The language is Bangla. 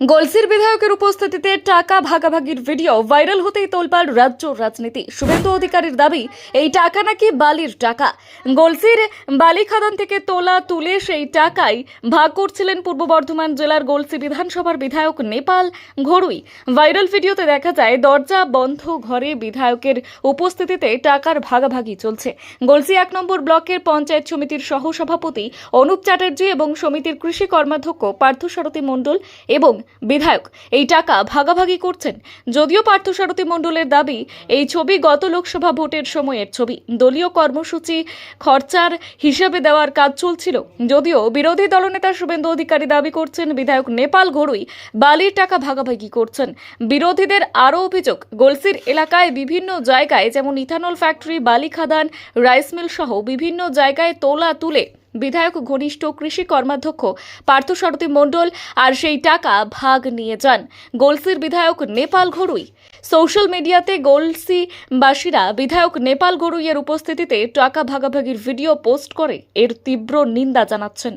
গলসির বিধায়কের উপস্থিতিতে টাকা ভাগাভাগির ভিডিও ভাইরাল হতেই তোলপাড় রাজ্য রাজনীতি। শুভেন্দু অধিকারীর দাবি, এই টাকা নাকি বালির টাকা? গলসির বালি খাদান থেকে তোলা তুলে সেই টাকাই ভাগ করছিলেন পূর্ব বর্ধমান জেলার গলসি বিধানসভার বিধায়ক নেপাল ঘড়ুই ভাইরাল ভিডিওতে দেখা যায়, দরজা বন্ধ ঘরে বিধায়কের উপস্থিতিতে টাকার ভাগাভাগি চলছে। গলসি এক নম্বর ব্লকের পঞ্চায়েত সমিতির সহসভাপতি অনুপ চ্যাটার্জি এবং সমিতির কৃষি কর্মাধ্যক্ষ পার্থসারথী মণ্ডল এবং বিধায়ক, এই টাকা ভাগাভাগি করছেন। যদিও পার্থসারথী মণ্ডলের দাবি, এই ছবি গত লোকসভা ভোটের সময়ের ছবি। দলীয় কর্মসূচি, খরচার হিসাবে দেওয়ার কাজ চলছিল। যদিও বিরোধী দলনেতা শুভেন্দু অধিকারী দাবি করছেন, বিধায়ক নেপাল ঘড়ুই বালির টাকা ভাগাভাগি করছেন। বিরোধীদের আরও অভিযোগ, গোলসির এলাকায় বিভিন্ন জায়গায় যেমন ইথানল ফ্যাক্টরি, বালি খাদান, রাইস মিল সহ বিভিন্ন জায়গায় তোলা তুলে বিধায়ক, ঘনিষ্ঠ কৃষি কর্মাধ্যক্ষ পার্থসারথী মণ্ডল আর সেই টাকা ভাগ নিয়ে যান। গোলসির বিধায়ক নেপাল ঘড়ুই সোশ্যাল মিডিয়াতে গোলসিবাসীরা বিধায়ক নেপাল গড়ুইয়ের উপস্থিতিতে টাকা ভাগাভাগির ভিডিও পোস্ট করে, এর তীব্র নিন্দা জানাচ্ছেন।